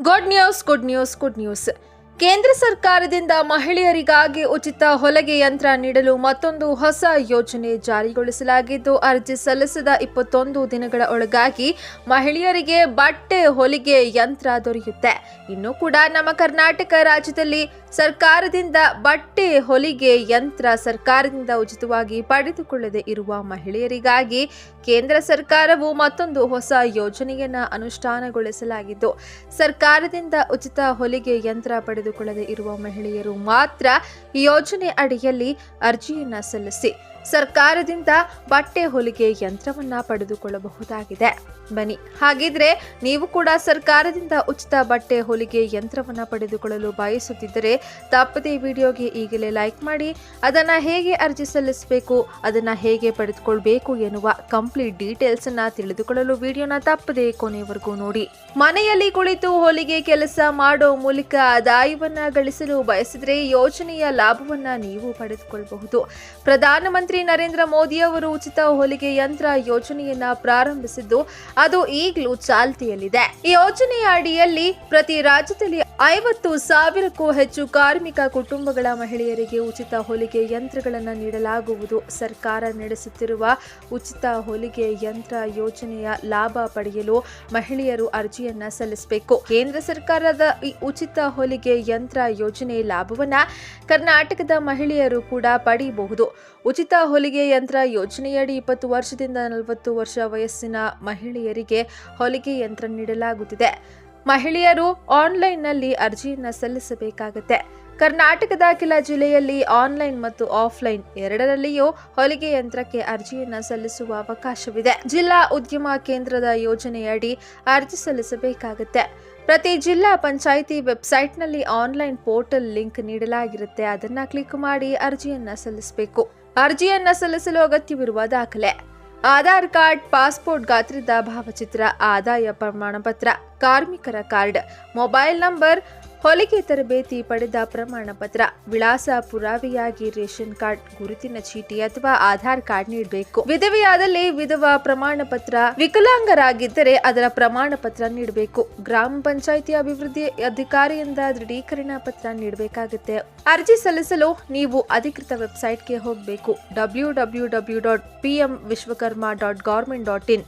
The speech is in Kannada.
good news good news good news ಕೇಂದ್ರ ಸರ್ಕಾರದಿಂದ ಮಹಿಳೆಯರಿಗಾಗಿ ಉಚಿತ ಹೊಲಿಗೆ ಯಂತ್ರ ನೀಡಲು ಮತ್ತೊಂದು ಹೊಸ ಯೋಜನೆ ಜಾರಿಗೊಳಿಸಲಾಗಿದ್ದು, ಅರ್ಜಿ ಸಲ್ಲಿಸಿದ ಇಪ್ಪತ್ತೊಂದು ದಿನಗಳ ಒಳಗಾಗಿ ಮಹಿಳೆಯರಿಗೆ ಬಟ್ಟೆ, ಹೊಲಿಗೆ ಯಂತ್ರ ದೊರೆಯುತ್ತೆ. ಇನ್ನು ಕೂಡ ನಮ್ಮ ಕರ್ನಾಟಕ ರಾಜ್ಯದಲ್ಲಿ ಸರ್ಕಾರದಿಂದ ಬಟ್ಟೆ, ಹೊಲಿಗೆ ಯಂತ್ರ ಸರ್ಕಾರದಿಂದ ಉಚಿತವಾಗಿ ಪಡೆದುಕೊಳ್ಳದೆ ಇರುವ ಮಹಿಳೆಯರಿಗಾಗಿ ಕೇಂದ್ರ ಸರ್ಕಾರವು ಮತ್ತೊಂದು ಹೊಸ ಯೋಜನೆಯನ್ನು ಅನುಷ್ಠಾನಗೊಳಿಸಲಾಗಿದ್ದು, ಸರ್ಕಾರದಿಂದ ಉಚಿತ ಹೊಲಿಗೆ ಯಂತ್ರ ಪಡೆದುಕೊಳ್ಳದೆ ಇರುವ ಮಹಿಳೆಯರು ಮಾತ್ರ ಈ ಯೋಜನೆ ಅಡಿಯಲ್ಲಿ ಅರ್ಜಿಯನ್ನು ಸಲ್ಲಿಸಿ ಸರ್ಕಾರದಿಂದ ಬಟ್ಟೆ ಹೊಲಿಗೆ ಯಂತ್ರವನ್ನ ಪಡೆದುಕೊಳ್ಳಬಹುದಾಗಿದೆ. ಬನ್ನಿ, ಹಾಗಿದ್ರೆ ನೀವು ಕೂಡ ಸರ್ಕಾರದಿಂದ ಉಚಿತ ಬಟ್ಟೆ ಹೊಲಿಗೆ ಯಂತ್ರವನ್ನ ಪಡೆದುಕೊಳ್ಳಲು ಬಯಸುತ್ತಿದ್ದರೆ ತಪ್ಪದೇ ವಿಡಿಯೋಗೆ ಈಗಲೇ ಲೈಕ್ ಮಾಡಿ, ಅದನ್ನ ಹೇಗೆ ಅರ್ಜಿ ಸಲ್ಲಿಸಬೇಕು, ಅದನ್ನ ಹೇಗೆ ಪಡೆದುಕೊಳ್ಬೇಕು ಎನ್ನುವ ಕಂಪ್ಲೀಟ್ ಡೀಟೇಲ್ಸ್ ಅನ್ನ ತಿಳಿದುಕೊಳ್ಳಲು ವಿಡಿಯೋನ ತಪ್ಪದೇ ಕೊನೆವರೆಗೂ ನೋಡಿ. ಮನೆಯಲ್ಲಿ ಕುಳಿತು ಹೊಲಿಗೆ ಕೆಲಸ ಮಾಡೋ ಮೂಲಕ ಆದಾಯವನ್ನ ಗಳಿಸಲು ಬಯಸಿದ್ರೆ ಯೋಜನೆಯ ಲಾಭವನ್ನ ನೀವು ಪಡೆದುಕೊಳ್ಳಬಹುದು ಪ್ರಧಾನಮಂತ್ರಿ ನರೇಂದ್ರ ಮೋದಿ ಅವರು ಉಚಿತ ಹೊಲಿಗೆ ಯಂತ್ರ ಯೋಜನೆಯನ್ನ ಪ್ರಾರಂಭಿಸಿದ್ದು ಅದು ಈಗಲೂ ಚಾಲ್ತಿಯಲ್ಲಿದೆ. ಈ ಯೋಜನೆಯ ಅಡಿಯಲ್ಲಿ ಪ್ರತಿ ರಾಜ್ಯದಲ್ಲಿ ಐವತ್ತು ಸಾವಿರಕ್ಕೂ ಹೆಚ್ಚು ಕಾರ್ಮಿಕ ಕುಟುಂಬಗಳ ಮಹಿಳೆಯರಿಗೆ ಉಚಿತ ಹೊಲಿಗೆ ಯಂತ್ರಗಳನ್ನು ನೀಡಲಾಗುವುದು. ಸರ್ಕಾರ ನಡೆಸುತ್ತಿರುವ ಉಚಿತ ಹೊಲಿಗೆ ಯಂತ್ರ ಯೋಜನೆಯ ಲಾಭ ಪಡೆಯಲು ಮಹಿಳೆಯರು ಅರ್ಜಿಯನ್ನ ಸಲ್ಲಿಸಬೇಕು. ಕೇಂದ್ರ ಸರ್ಕಾರದ ಈ ಉಚಿತ ಹೊಲಿಗೆ ಯಂತ್ರ ಯೋಜನೆ ಲಾಭವನ್ನ ಕರ್ನಾಟಕದ ಮಹಿಳೆಯರು ಕೂಡ ಪಡೆಯಬಹುದು ಉಚಿತ ಹೊಲಿಗೆ ಯಂತ್ರ ಯೋಜನೆಯಡಿ ಇಪ್ಪತ್ತು ವರ್ಷದಿಂದ ನಲವತ್ತು ವರ್ಷ ವಯಸ್ಸಿನ ಮಹಿಳೆಯರಿಗೆ ಹೊಲಿಗೆ ಯಂತ್ರ ನೀಡಲಾಗುತ್ತಿದೆ. ಮಹಿಳೆಯರು ಆನ್ಲೈನ್ನಲ್ಲಿ ಅರ್ಜಿಯನ್ನು ಸಲ್ಲಿಸಬೇಕಾಗುತ್ತೆ. ಕರ್ನಾಟಕದ ಕೆಲ ಜಿಲ್ಲೆಯಲ್ಲಿ ಆನ್ಲೈನ್ ಮತ್ತು ಆಫ್ಲೈನ್ ಎರಡರಲ್ಲಿಯೂ ಹೊಲಿಗೆ ಯಂತ್ರಕ್ಕೆ ಅರ್ಜಿಯನ್ನು ಸಲ್ಲಿಸುವ ಅವಕಾಶವಿದೆ. ಜಿಲ್ಲಾ ಉದ್ಯಮ ಕೇಂದ್ರದ ಯೋಜನೆಯಡಿ ಅರ್ಜಿ ಸಲ್ಲಿಸಬೇಕಾಗುತ್ತೆ. ಪ್ರತಿ ಜಿಲ್ಲಾ ಪಂಚಾಯಿತಿ ವೆಬ್ಸೈಟ್ನಲ್ಲಿ ಆನ್ಲೈನ್ ಪೋರ್ಟಲ್ ಲಿಂಕ್ ನೀಡಲಾಗಿರುತ್ತೆ. ಅದನ್ನು ಕ್ಲಿಕ್ ಮಾಡಿ ಅರ್ಜಿಯನ್ನು ಸಲ್ಲಿಸಬೇಕು. ಅರ್ಜಿಯನ್ನ ಸಲ್ಲಿಸಲು ಅಗತ್ಯವಿರುವ ದಾಖಲೆ. ಆಧಾರ್ ಕಾರ್ಡ್, ಪಾಸ್ಪೋರ್ಟ್ ಗಾತ್ರದ ಭಾವಚಿತ್ರ, ಆದಾಯ ಪ್ರಮಾಣ ಪತ್ರ ಕಾರ್ಮಿಕರ ಕಾರ್ಡ್, ಮೊಬೈಲ್ ನಂಬರ್ ಹೊಲಿಗೆ ತರಬೇತಿ ಪಡೆದ ಪ್ರಮಾಣ ಪತ್ರ, ವಿಳಾಸ ಪುರಾವೆಯಾಗಿ ರೇಷನ್ ಕಾರ್ಡ್, ಗುರುತಿನ ಚೀಟಿ ಅಥವಾ ಆಧಾರ್ ಕಾರ್ಡ್ ನೀಡಬೇಕು. ವಿಧವೆಯಾದಲ್ಲಿ ವಿಧವಾ ಪ್ರಮಾಣ ಪತ್ರ, ವಿಕಲಾಂಗರಾಗಿದ್ದರೆ ಅದರ ಪ್ರಮಾಣ ಪತ್ರ ನೀಡಬೇಕು. ಗ್ರಾಮ ಪಂಚಾಯಿತಿ ಅಭಿವೃದ್ಧಿ ಅಧಿಕಾರಿಯಿಂದ ದೃಢೀಕರಣ ಪತ್ರ ನೀಡಬೇಕಾಗುತ್ತೆ. ಅರ್ಜಿ ಸಲ್ಲಿಸಲು ನೀವು ಅಧಿಕೃತ ವೆಬ್ಸೈಟ್ಗೆ ಹೋಗಬೇಕು. W W W dot P M Vishwakarma dot government dot in.